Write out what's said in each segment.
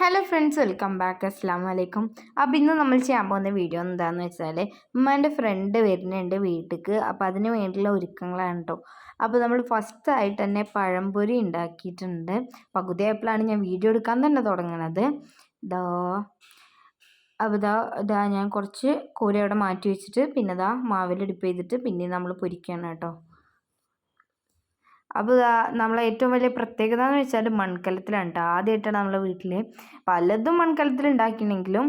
Hello friends welcome back അസ്സാം വലൈക്കും അപ്പോൾ ഇന്ന് നമ്മൾ ചെയ്യാൻ പോകുന്ന വീഡിയോ എന്താണെന്ന് വെച്ചാൽ ഉമ്മാന്റെ ഫ്രണ്ട് വരുന്നുണ്ട് വീട്ടിലേക്ക് അപ്പോൾ അതിന് വേണ്ടിയുള്ള ഒരുക്കങ്ങളാണ് കേട്ടോ അപ്പോൾ നമ്മൾ ഫസ്റ്റ് ആയിട്ട് തന്നെ പഴംപൊരി ഉണ്ടാക്കിയിട്ടുണ്ട്. പകുതിയായപ്പോഴാണ് ഞാൻ വീഡിയോ എടുക്കാൻ തന്നെ തുടങ്ങണത്. ദാ അപ്പോൾ ഇതാ ഇതാ ഞാൻ കുറച്ച് കൂര അവിടെ മാറ്റി വെച്ചിട്ട് പിന്നെ ഇതാ മാവിൽ ഡിപ്പ് ചെയ്തിട്ട് പിന്നെ നമ്മൾ പൊരിക്കുകയാണ് കേട്ടോ. അപ്പോൾ നമ്മളെ ഏറ്റവും വലിയ പ്രത്യേകത എന്ന് വെച്ചാൽ മൺകലത്തിലാണ് കേട്ടോ ആദ്യമായിട്ടാണ് നമ്മളെ വീട്ടിൽ പലതും മൺകലത്തിൽ ഉണ്ടാക്കിയിട്ടുണ്ടെങ്കിലും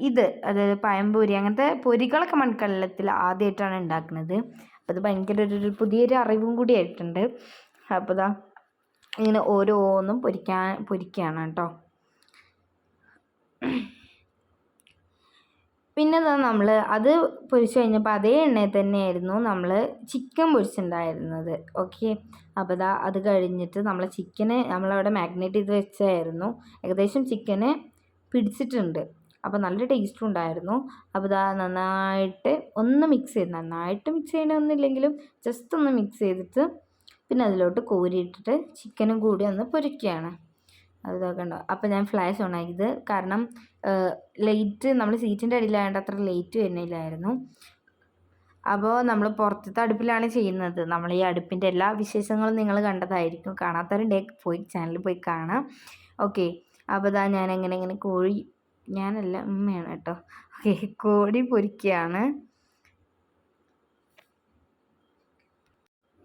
ഇത് അതായത് പഴംപൊരി അങ്ങനത്തെ പൊരികളൊക്കെ മൺകലത്തിൽ ആദ്യമായിട്ടാണ് ഉണ്ടാക്കുന്നത്. അപ്പോൾ അത് ഭയങ്കര ഒരു പുതിയൊരു അറിവും കൂടി ആയിട്ടുണ്ട്. അപ്പോൾ ഇതാ ഇങ്ങനെ ഓരോന്നും പൊരിക്കാൻ പൊരിക്കുകയാണ് കേട്ടോ പിന്നെ നമ്മൾ അത് പൊരിച്ച് കഴിഞ്ഞപ്പോൾ അതേ എണ്ണയിൽ തന്നെയായിരുന്നു നമ്മൾ ചിക്കൻ പൊരിച്ചിട്ടുണ്ടായിരുന്നത്. ഓക്കെ അപ്പോൾ ദാ അത് കഴിഞ്ഞിട്ട് നമ്മൾ ചിക്കന് നമ്മളവിടെ മാഗ്നേറ്റ് ചെയ്ത് വെച്ചായിരുന്നു. ഏകദേശം ചിക്കന് പിടിച്ചിട്ടുണ്ട്. അപ്പോൾ നല്ല ടേസ്റ്റും ഉണ്ടായിരുന്നു. അപ്പോൾ ഇതാ നന്നായിട്ട് ഒന്ന് മിക്സ് ചെയ്ത് നന്നായിട്ട് മിക്സ് ചെയ്യണമെന്നില്ലെങ്കിലും ജസ്റ്റ് ഒന്ന് മിക്സ് ചെയ്തിട്ട് പിന്നെ അതിലോട്ട് കോരിയിട്ടിട്ട് ചിക്കനും കൂടി ഒന്ന് പൊരിക്കുകയാണ്. അത് ഇതാക്കണ്ട അപ്പോൾ ഞാൻ ഫ്ലാഷ് ഓൺ ആക്കിയത് കാരണം ലൈറ്റ് നമ്മൾ സീറ്റിന്റെ അടിയിലായതുകൊണ്ട് അത്ര ലൈറ്റ് വരുന്നില്ലായിരുന്നു. അപ്പോൾ നമ്മൾ പുറത്തത്തെ അടുപ്പിലാണ് ചെയ്യുന്നത്. നമ്മൾ ഈ അടുപ്പിന്റെ എല്ലാ വിശേഷങ്ങളും നിങ്ങൾ കണ്ടതായിരിക്കും. കാണാത്തവരുണ്ടെ പോയി ചാനലിൽ പോയി കാണാം. ഓക്കെ അപ്പോൾ ഇതാ ഞാൻ എങ്ങനെ എങ്ങനെ കോഴി ഞാനല്ല ഉമ്മയാണ് കേട്ടോ. ഓക്കെ കോഴി പൊരിക്കുകയാണ്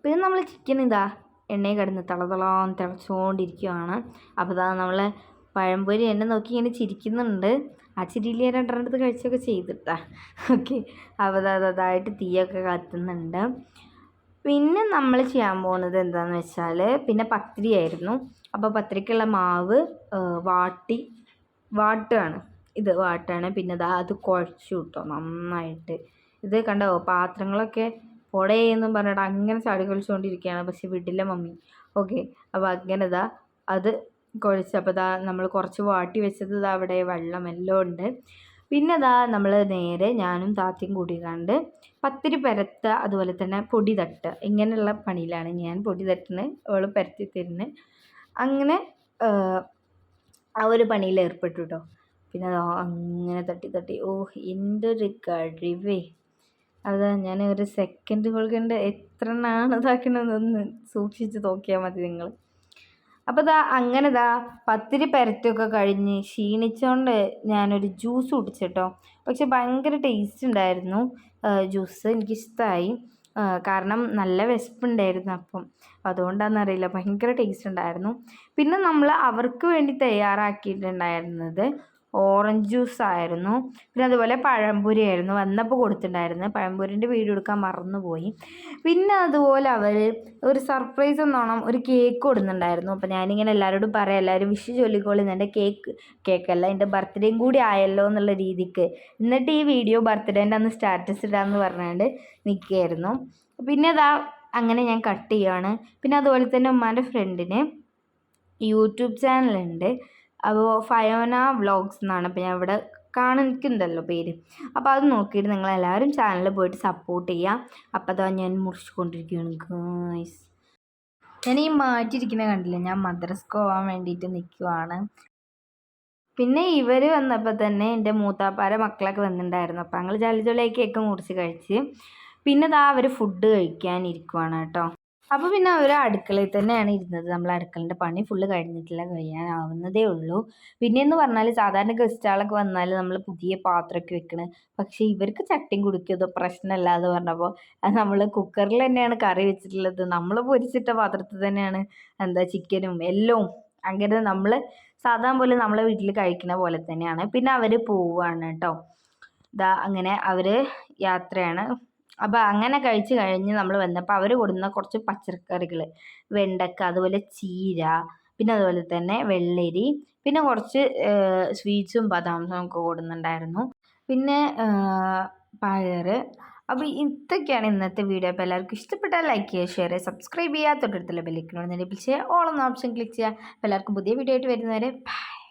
പിന്നെ നമ്മൾ ചിക്കൻ ഇതാ. എണ്ണയിൽ കിടന്ന് തളതളാന്ന് തിളച്ചുകൊണ്ടിരിക്കുകയാണ് അപ്പോൾ ഇതാ നമ്മൾ പഴംപൊരി എന്നെ നോക്കി ഇങ്ങനെ ചിരിക്കുന്നുണ്ട്. ആ ചിരിയിൽ ഞാൻ രണ്ടെണ്ണത്ത് കഴിച്ചൊക്കെ ചെയ്തിട്ടാ. ഓക്കെ. അപ്പോൾ അതായിട്ട് തീയൊക്കെ കത്തുന്നുണ്ട്. പിന്നെ നമ്മൾ ചെയ്യാൻ പോകുന്നത് എന്താണെന്ന് വെച്ചാൽ പിന്നെ പത്രിയായിരുന്നു അപ്പോൾ പത്രിക്കുള്ള മാവ് വാട്ടി വാട്ടാണ്. ഇത് വാട്ടാണ്. പിന്നെ അതാ അത് കുഴച്ചു കിട്ടും നന്നായിട്ട്. ഇത് കണ്ടോ? പാത്രങ്ങളൊക്കെ പൊടയെന്നും പറഞ്ഞിട്ട് അങ്ങനെ ചാടി കളിച്ചുകൊണ്ടിരിക്കുകയാണ് പക്ഷെ വിടില്ല മമ്മി. ഓക്കെ അപ്പോൾ അങ്ങനെ ഇതാ അത് കുഴച്ചപ്പോൾ ഇതാ നമ്മൾ കുറച്ച് വാട്ടി വെച്ചത് ഇതാ അവിടെ വെള്ളം എല്ലാം ഉണ്ട്. പിന്നെ ഇതാ നമ്മൾ നേരെ ഞാനും താത്തയും കൂടി കണ്ട് പത്തിരി പരത്ത അതുപോലെ തന്നെ പൊടി തട്ട്. ഇങ്ങനെയുള്ള പണിയിലാണ് ഞാൻ പൊടി തട്ടിന് അവൾ പരത്തി തരുന്നത് അങ്ങനെ ആ ഒരു പണിയിൽ ഏർപ്പെട്ടു കേട്ടോ പിന്നെ അങ്ങനെ തട്ടി തട്ടി. ഓ എന്തൊരു കഴിവേ. അതാ ഞാൻ ഒരു സെക്കൻഡ് കൊണ്ട് എത്ര എണ്ണാണ് ഇതാക്കണതെന്ന് സൂക്ഷിച്ച് നോക്കിയാൽ മതി നിങ്ങൾ അപ്പോൾ ദാ അങ്ങനെ ദാ പത്തിരി പെരറ്റൊക്കെ കഴിഞ്ഞ് ക്ഷീണിച്ചുകൊണ്ട് ഞാനൊരു ജ്യൂസ് കുടിച്ചിട്ടോ. പക്ഷെ ഭയങ്കര ടേസ്റ്റ് ഉണ്ടായിരുന്നു ജ്യൂസ് എനിക്കിഷ്ടമായി കാരണം നല്ല വിശപ്പുണ്ടായിരുന്നു അപ്പം. അതുകൊണ്ടാണെന്നറിയില്ല ഭയങ്കര ടേസ്റ്റ് ഉണ്ടായിരുന്നു പിന്നെ നമ്മൾ അവർക്ക് വേണ്ടി തയ്യാറാക്കിയിട്ടുണ്ടായിരുന്നത് ഓറഞ്ച് ജ്യൂസ് ആയിരുന്നു. പിന്നെ അതുപോലെ പഴംപൊരി ആയിരുന്നു. വന്നപ്പോൾ കൊടുത്തിട്ടുണ്ടായിരുന്നു. പഴംപൊരിന്റെ വീഡിയോ എടുക്കാൻ മറന്നുപോയി. പിന്നെ അതുപോലെ അവർ ഒരു സർപ്രൈസ് എന്നോണം ഒരു കേക്ക് കൊടുക്കുന്നുണ്ടായിരുന്നു അപ്പോൾ ഞാനിങ്ങനെ എല്ലാവരോടും പറയാം എല്ലാവരും വിഷ് ചൊല്ലിക്കോളി. എന്റെ കേക്ക് കേക്കല്ല എന്റെ ബർത്ത്ഡേയും കൂടി ആയല്ലോ എന്നുള്ള രീതിക്ക്. എന്നിട്ട് ഈ വീഡിയോ ബർത്ത്ഡേന്റെ അന്ന് സ്റ്റാറ്റസ് ഇടാമെന്ന് പറഞ്ഞുകൊണ്ട് നിൽക്കുകയായിരുന്നു പിന്നെ അതാ അങ്ങനെ ഞാൻ കട്ട് ചെയ്യുകയാണ് പിന്നെ അതുപോലെ തന്നെ ഉമ്മാന്റെ ഫ്രണ്ടിന് യൂട്യൂബ് ചാനലുണ്ട്. അപ്പോൾ ഫയോന വ്ലോഗ്സ് എന്നാണ്. അപ്പോൾ ഞാൻ ഇവിടെ കാണിക്കുന്നുണ്ടല്ലോ പേര്. അപ്പോൾ അത് നോക്കിയിട്ട് നിങ്ങൾ എല്ലാവരും ചാനലിൽ പോയിട്ട് സപ്പോർട്ട് ചെയ്യുക അപ്പോൾ അതാ ഞാൻ മുറിച്ചുകൊണ്ടിരിക്കുകയാണ് ഗേൾസ് ഞാൻ ഈ മാറ്റിയിരിക്കുന്ന കണ്ടില്ല? ഞാൻ മദ്രസ്ക്ക് പോകാൻ വേണ്ടിയിട്ട് നിൽക്കുവാണ് പിന്നെ ഇവർ വന്നപ്പോൾ തന്നെ എന്റെ മൂത്താപ്പാര മക്കളൊക്കെ വന്നിട്ടുണ്ടായിരുന്നു. അപ്പോൾ ഞങ്ങൾ ജലി കേക്ക് മുറിച്ച് കഴിച്ച്. പിന്നെ ഇതാ അവർ ഫുഡ് കഴിക്കാനിരിക്കുവാണ് കേട്ടോ. അപ്പോൾ പിന്നെ അവർ അടുക്കളയിൽ തന്നെയാണ് ഇരുന്നത്. നമ്മൾ അടുക്കളന്റെ പണി ഫുള്ള് കഴിഞ്ഞിട്ടില്ല കഴിയാനാവുന്നതേ ഉള്ളൂ. പിന്നെയെന്ന് പറഞ്ഞാൽ സാധാരണ ഗസ്റ്റുകളൊക്കെ വന്നാൽ നമ്മൾ പുതിയ പാത്രമൊക്കെ വെക്കണ്. പക്ഷേ ഇവർക്ക് ചട്ടിയും കുടിക്കുന്നതോ പ്രശ്നമല്ല എന്ന് പറഞ്ഞപ്പോൾ നമ്മൾ കുക്കറിൽ തന്നെയാണ് കറി വെച്ചിട്ടുള്ളത്. നമ്മൾ പൊരിച്ചിട്ട പാത്രത്തിൽ തന്നെയാണ് എന്താ ചിക്കനും എല്ലാം അങ്ങനെ നമ്മൾ സാധാരണ പോലെ നമ്മളെ വീട്ടിൽ കഴിക്കുന്ന പോലെ തന്നെയാണ്. പിന്നെ അവർ പോവുകയാണ് കേട്ടോ. ഇതാ അങ്ങനെ അവർ യാത്രയാണ്. അപ്പോൾ അങ്ങനെ കഴിച്ച് കഴിഞ്ഞ് നമ്മൾ വന്നപ്പോൾ അവർ കൊടുന്ന കുറച്ച് പച്ചക്കറികൾ വെണ്ടക്ക അതുപോലെ ചീര പിന്നെ അതുപോലെ തന്നെ വെള്ളരി പിന്നെ കുറച്ച് സ്വീറ്റ്സും ബദാംസും ഒക്കെ കൊടുക്കുന്നുണ്ടായിരുന്നു പിന്നെ പയർ അപ്പോൾ ഇതൊക്കെയാണ് ഇന്നത്തെ വീഡിയോ. അപ്പോൾ എല്ലാവർക്കും ഇഷ്ടപ്പെട്ടാൽ ലൈക്ക് ചെയ്യുക ഷെയർ ചെയ്യുക സബ്സ്ക്രൈബ് ചെയ്യുക തൊട്ടടുത്തുള്ള നിലപ്പിച്ച് ഓൾ എന്ന ഓപ്ഷൻ ക്ലിക്ക് ചെയ്യുക. അപ്പോൾ എല്ലാവർക്കും പുതിയ വീഡിയോ ആയിട്ട് വരുന്നവരെ ബൈ